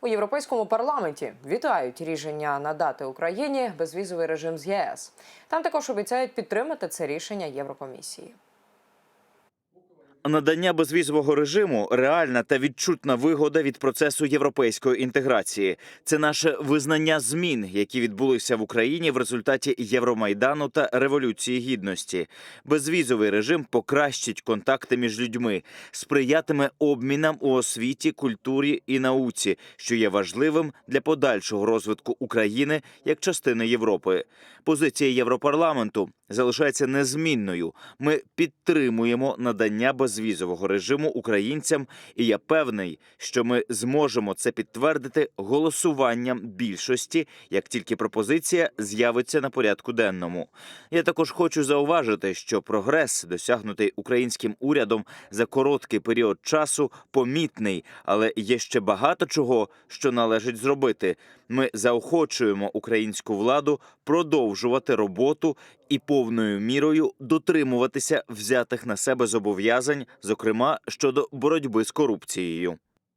У європейському парламенті вітають рішення надати Україні безвізовий режим з ЄС. Там також обіцяють підтримати це рішення Єврокомісії. Надання безвізового режиму реальна та відчутна вигода від процесу європейської інтеграції. Це наше визнання змін, які відбулися в Україні в результаті Євромайдану та революції гідності. Безвізовий режим покращить контакти між людьми, сприятиме обмінам у освіті, культурі і науці, що є важливим для подальшого розвитку України як частини Європи. Позиція Європарламенту залишається незмінною. Ми підтримуємо надання безвізового режиму українцям, і я певний, що ми зможемо це підтвердити голосуванням більшості, як тільки пропозиція з'явиться на порядку денному. Я також хочу зауважити, що прогрес, досягнутий українським урядом за короткий період часу, помітний, але є ще багато чого, що належить зробити. Ми заохочуємо українську владу продовжувати роботу і повною мірою дотримуватися взятих на себе зобов'язань, зокрема щодо боротьби з корупцією.